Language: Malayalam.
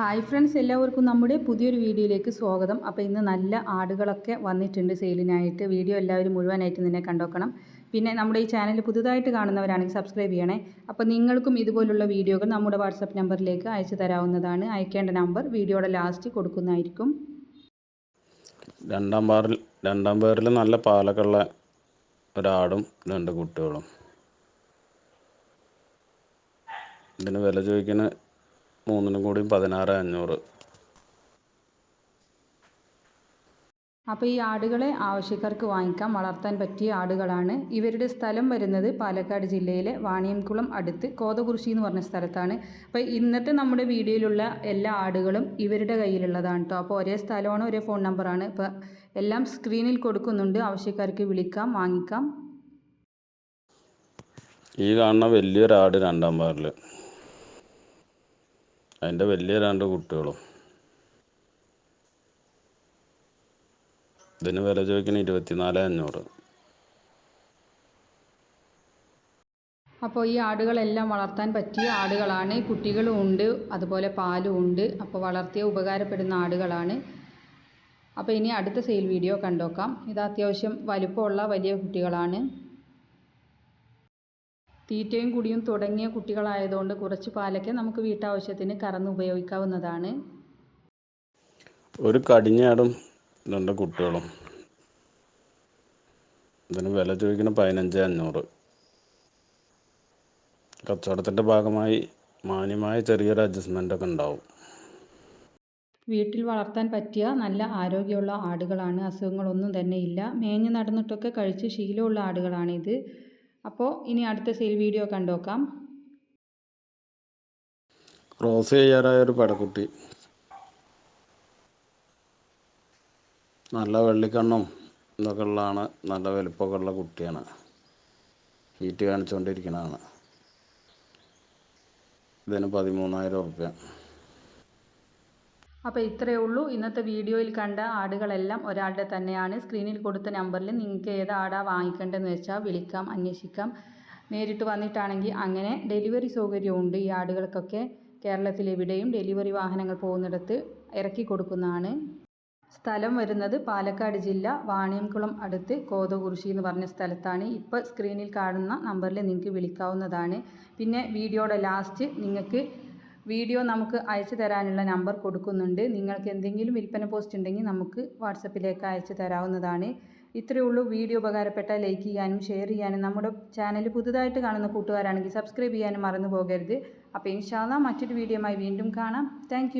ഹായ് ഫ്രണ്ട്സ് എല്ലാവർക്കും നമ്മുടെ പുതിയൊരു വീഡിയോയിലേക്ക് സ്വാഗതം. അപ്പോൾ ഇന്ന് നല്ല ആടുകളൊക്കെ വന്നിട്ടുണ്ട് സെയിലിനായിട്ട്. വീഡിയോ എല്ലാവരും മുഴുവനായിട്ട് നിന്നെ കണ്ടോക്കണം. പിന്നെ നമ്മുടെ ഈ ചാനൽ പുതുതായിട്ട് കാണുന്നവരാണെങ്കിൽ സബ്സ്ക്രൈബ് ചെയ്യണേ. അപ്പോൾ നിങ്ങൾക്കും ഇതുപോലുള്ള വീഡിയോകൾ നമ്മുടെ വാട്സപ്പ് നമ്പറിലേക്ക് അയച്ചു തരാവുന്നതാണ്. അയക്കേണ്ട നമ്പർ വീഡിയോയുടെ ലാസ്റ്റ് കൊടുക്കുന്നതായിരിക്കും. രണ്ടാം പാറിൽ രണ്ടാം പേരിൽ നല്ല പാലക്കുള്ള ഒരാടും രണ്ട് കുട്ടികളും. ഇതിന് വില ചോദിക്കുന്ന മൂന്നിനും കൂടി പതിനാറ് അഞ്ഞൂറ്. അപ്പോൾ ഈ ആടുകളെ ആവശ്യക്കാർക്ക് വാങ്ങിക്കാം. വളർത്താൻ പറ്റിയ ആടുകളാണ്. ഇവരുടെ സ്ഥലം വരുന്നത് പാലക്കാട് ജില്ലയിലെ വാണിയംകുളം അടുത്ത് കോതകുറിശി എന്ന് പറഞ്ഞ സ്ഥലത്താണ്. അപ്പോൾ ഇന്നത്തെ നമ്മുടെ വീഡിയോയിലുള്ള എല്ലാ ആടുകളും ഇവരുടെ കയ്യിലുള്ളതാണ് കേട്ടോ അപ്പോൾ ഒരേ സ്ഥലമാണ് ഒരേ ഫോൺ നമ്പറാണ്. ഇപ്പോൾ എല്ലാം സ്ക്രീനിൽ കൊടുക്കുന്നുണ്ട്. ആവശ്യക്കാർക്ക് വിളിക്കാം വാങ്ങിക്കാം. ഈ കാണുന്ന വലിയൊരാട് രണ്ടാം പാറിൽ അതിന്റെ വലിയ രണ്ട് കുട്ടികളും. ഇതിന് വില ചോദിക്കുന്നത് ഇരുപത്തിനാല് അഞ്ഞൂറ്. അപ്പോൾ ഈ ആടുകളെല്ലാം വളർത്താൻ പറ്റിയ ആടുകളാണ്. കുട്ടികളും ഉണ്ട് അതുപോലെ പാലും ഉണ്ട്. അപ്പോൾ വളർത്തിയ ഉപകാരപ്പെടുന്ന ആടുകളാണ്. അപ്പോൾ ഇനി അടുത്ത സെയിൽ വീഡിയോ കണ്ടോക്കാം. ഇത് അത്യാവശ്യം വലുപ്പമുള്ള വലിയ കുട്ടികളാണ്. തീറ്റയും കുടിയും തുടങ്ങിയ കുട്ടികളായതുകൊണ്ട് കുറച്ച് പാലൊക്കെ നമുക്ക് വീട്ടാവശ്യത്തിന് കറന്ന് ഉപയോഗിക്കാവുന്നതാണ്. ഒരു കടിഞ്ഞാടും രണ്ട് കുട്ടികളും. ഇതിന് വില ചോദിക്കുന്ന പതിനഞ്ച് അഞ്ഞൂറ്. കച്ചവടത്തിന്റെ ഭാഗമായി മാന്യമായ ചെറിയൊരു അഡ്ജസ്റ്റ്മെന്റ് ഒക്കെ ഉണ്ടാവും. വീട്ടിൽ വളർത്താൻ പറ്റിയ നല്ല ആരോഗ്യമുള്ള ആടുകളാണ്. അസുഖങ്ങളൊന്നും തന്നെ ഇല്ല. മേഞ്ഞ് നടന്നിട്ടൊക്കെ കഴിച്ച് ശീലമുള്ള ആടുകളാണിത്. അപ്പോൾ ഇനി അടുത്ത സെയിൽ വീഡിയോ കണ്ടോക്കാം. ക്രോസ് ചെയ്യാറായ ഒരു പടക്കുട്ടി നല്ല വെള്ളിക്കണ്ണും ഇതൊക്കെ ഉള്ളതാണ്. നല്ല വലുപ്പമൊക്കെ ഉള്ള കുട്ടിയാണ്. ഹീറ്റ് കാണിച്ചുകൊണ്ടിരിക്കുന്നതാണ് ഇതിന് പതിമൂന്നായിരം ഉറുപ്പ്യ. അപ്പോൾ ഇത്രയേ ഉള്ളൂ. ഇന്നത്തെ വീഡിയോയിൽ കണ്ട ആടുകളെല്ലാം ഒരാളുടെ തന്നെയാണ്. സ്ക്രീനിൽ കൊടുത്ത നമ്പറിൽ നിങ്ങൾക്ക് ഏത് ആടാ വാങ്ങിക്കേണ്ടതെന്ന് വെച്ചാൽ വിളിക്കാം അന്വേഷിക്കാം. നേരിട്ട് വന്നിട്ടാണെങ്കിൽ അങ്ങനെ ഡെലിവറി സൗകര്യമുണ്ട് ഈ ആടുകൾക്കൊക്കെ. കേരളത്തിലെവിടെയും ഡെലിവറി വാഹനങ്ങൾ പോകുന്നിടത്ത് ഇറക്കി കൊടുക്കുന്നതാണ്. സ്ഥലം വരുന്നത് പാലക്കാട് ജില്ല വാണിയംകുളം അടുത്ത് കോതകുറിശി എന്ന് പറഞ്ഞ സ്ഥലത്താണ്. ഇപ്പോൾ സ്ക്രീനിൽ കാണുന്ന നമ്പറിൽ നിങ്ങൾക്ക് വിളിക്കാവുന്നതാണ്. പിന്നെ വീഡിയോയുടെ ലാസ്റ്റ് നിങ്ങൾക്ക് വീഡിയോ നമുക്ക് അയച്ചു തരാനുള്ള നമ്പർ കൊടുക്കുന്നുണ്ട്. നിങ്ങൾക്ക് എന്തെങ്കിലും വിൽപ്പന പോസ്റ്റ് ഉണ്ടെങ്കിൽ നമുക്ക് വാട്സപ്പിലേക്ക് അയച്ചു തരാവുന്നതാണ്. ഇത്രയേ ഉള്ളൂ. വീഡിയോ ഉപകാരപ്പെട്ട ലൈക്ക് ചെയ്യാനും ഷെയർ ചെയ്യാനും നമ്മുടെ ചാനൽ പുതുതായിട്ട് കാണുന്ന കൂട്ടുകാരാണെങ്കിൽ സബ്സ്ക്രൈബ് ചെയ്യാനും മറന്നു പോകരുത്. അപ്പോൾ ഇൻഷാല്ല മറ്റൊരു വീഡിയോയുമായി വീണ്ടും കാണാം. താങ്ക്